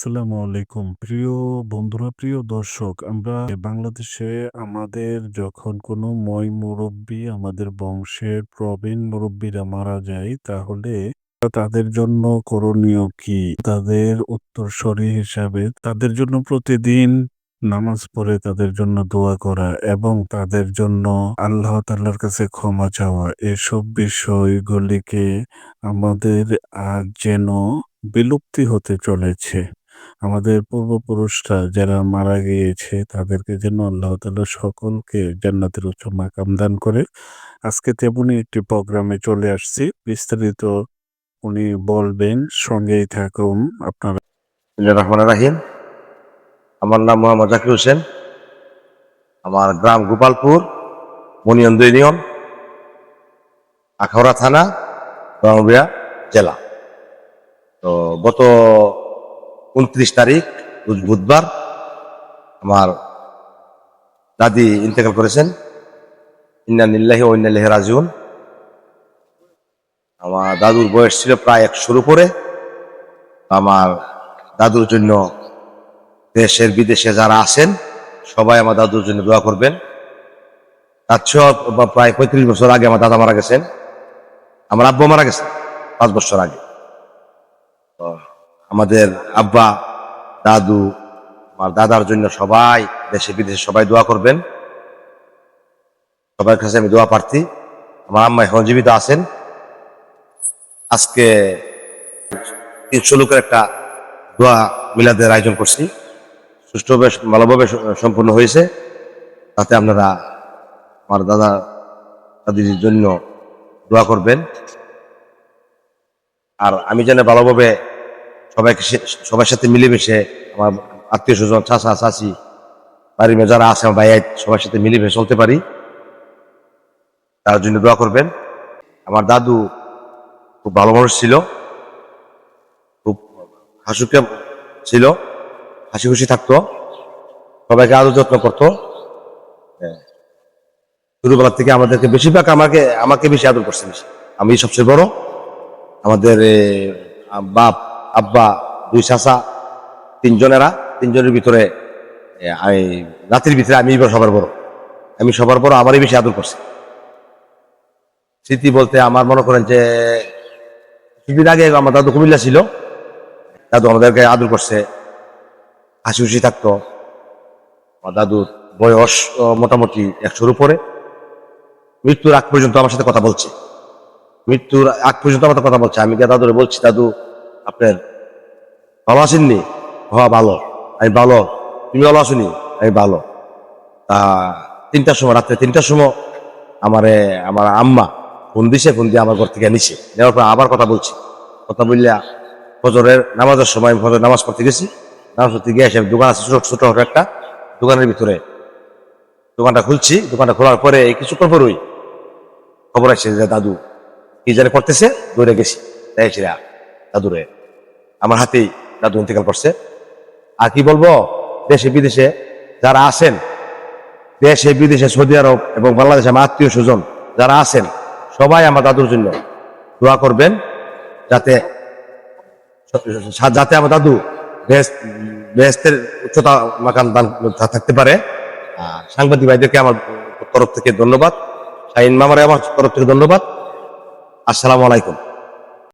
আসসালামু আলাইকুম। প্রিয় বন্ধুরা, প্রিয় দর্শক, আমরা বাংলাদেশে আমাদের যখন কোনো ময় মুরব্বী আমাদের বংশের প্রবীণ মুরব্বীরা মারা যায়, তাহলে তাদের জন্য করণীয় কি? তাদের উত্তরসূরি হিসাবে তাদের জন্য প্রতিদিন নামাজ পড়ে তাদের জন্য দোয়া করা এবং তাদের জন্য আল্লাহ তাআলার কাছে ক্ষমা চাওয়া, এসব বিষয়গুলিকে আমাদের আর যেন বিলুপ্তি হতে চলেছে। আমাদের পূর্বপুরুষরা যারা মারা গিয়েছে, তাদেরকে যেন আল্লাহ তাআলা সকলকে জান্নাতের উচ্চ মাকাম দান করে। আজকে তেমনই একটি প্রোগ্রামে চলে আসছি। বিস্তারিত উনি বলবেন, সঙ্গেই থাকুন আপনারা। রহমান রাহিম। আমার নাম মোহাম্মদ জাকির হোসেন। আমার গ্রাম গোপালপুর, মনিয়ন্দ ইউনিয়ন, আখাউড়া থানা ব্রহ্মবিয়া জেলা। তো গত উনত্রিশ তারিখ বুধবার আমার দাদি ইন্তেকাল করেছেন। ইন্না নিল্লাহি ও ইন্নাল্লাহি রাজিউন। আমার দাদুর বয়স ছিল প্রায় একশোর উপরে। আমার দাদুর জন্য দেশের বিদেশে যারা আছেন, সবাই আমার দাদুর জন্য দোয়া করবেন। তার বা- প্রায় পঁয়ত্রিশ বছর আগে আমার দাদা মারা গেছেন। আমার আব্বু মারা গেছেন পাঁচ বছর আগে। আমাদের আব্বা, দাদু, আমার দাদার জন্য সবাই দেশে, বিদেশে সবাই দোয়া করবেন। সবার কাছে আমি দোয়া প্রার্থী। আমার আম্মা এখন জীবিত আছেন। আজকে তিনশো লোকের একটা দোয়া মিলাদের আয়োজন করছি। সুষ্ঠুভাবে ভালোভাবে সম্পূর্ণ হয়েছে। তাতে আপনারা আমার দাদা, দাদির জন্য দোয়া করবেন। আর আমি যেন ভালোভাবে সবাইকে সবার সাথে মিলেমিশে আমার আত্মীয় স্বজন, চাচা, চাচি, বাড়ির মেয়ে যারা আছে, আমার ভাই সবার সাথে মিলেমিশে চলতে পারি। তার জন্য দোয়া করবেন। আমার দাদু খুব ভালো মানুষ ছিল। খুব হাসুকে ছিল। হাসি খুশি থাকতো। সবাইকে আদর যত্ন করতো। হ্যাঁ। ছোটবেলা থেকে আমাদেরকে বেশিরভাগ আমাকে আমাকে বেশি আদর করছে আমি সবচেয়ে বড়। আমাদের বাপ আব্বা, দুই চাচা, তিনজনেরা, তিনজনের ভিতরে আমি রাতের ভিতরে আমি এবার সবার বড়। আমি সবার বড়, আমারই বেশি আদর করছি। স্মৃতি বলতে আমার মনে করেন যে, কিছুদিন আগে আমার দাদু কুমিল্লা ছিল। দাদু আমাদেরকে আদর করছে, হাসি খুশি থাকতো। আমার দাদুর বয়স মোটামুটি একশোর উপরে। মৃত্যুর আগ পর্যন্ত আমার সাথে কথা বলছে। মৃত্যুর আগ পর্যন্ত আমার কথা বলছে। আমি দাদুরে বলছি, দাদু আপনার ভালো আসেননি হ্যাঁ ভালো। আমি ভালো। তুমি ভালো আছো নি? আমি ভালো। তা তিনটার সময়, রাত্রে তিনটার সময় আমারে, আমার আম্মা ফোন দিছে, ফোন দিয়ে আমার ঘর থেকে নিছে। নেওয়ার পর আবার কথা বলছি। কথা বললে, ফজরের নামাজের সময় আমি ফজর নামাজ পড়তে গেছি। নামাজ পড়তে গিয়ে এসে দোকান আছে, ছোট ছোট একটা দোকানের ভিতরে দোকানটা খুলছি। দোকানটা খোলার পরে কিছুক্ষণ পরই খবর আসছে যে দাদু কি জানে করতেছে, দৌড়ে গেছি। দেখছি দাদুরে আমার হাতেই দাদু ইন্তেকাল করছে। আর কি বলব, দেশে বিদেশে যারা আছেন, দেশে বিদেশে সৌদি আরব এবং বাংলাদেশে আমার আত্মীয় স্বজন যারা আছেন, সবাই আমার দাদুর জন্য দোয়া করবেন যাতে যাতে আমার দাদু বেহেস্ত বেহেস্তের উচ্চতা মাকান দান থাকতে পারে। আর সাংবাদিক ভাইদেরকে আমার তরফ থেকে ধন্যবাদ। শাহিন মামারে আমার তরফ থেকে ধন্যবাদ। আসসালামু আলাইকুম।